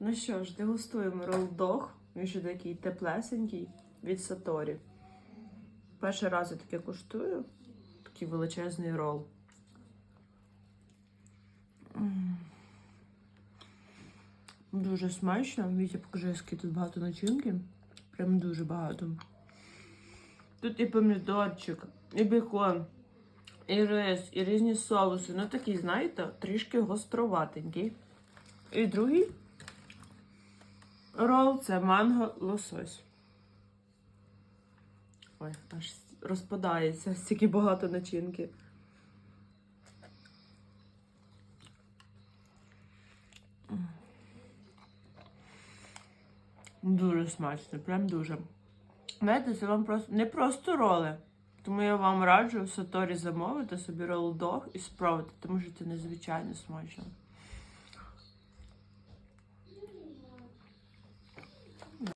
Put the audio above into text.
Ну що ж, дегустуємо ролл-дог. Він ще такий теплесенький від Саторі. Перший раз я таке куштую. Такий величезний рол. Дуже смачно. Вітя, покажи, скільки тут багато начинки. Прям дуже багато. Тут і помідорчик, і бекон, і рис, і різні соуси. Ну такий, знаєте, трішки гостроватенький. І другий рол це манго лосось. Ой, аж розпадається, стільки багато начинки. Дуже смачно, прям дуже. Знаєте, це вам просто не просто роли. Тому я вам раджу в Саторі замовити собі рол дог і спробувати, тому що це незвичайно смачно.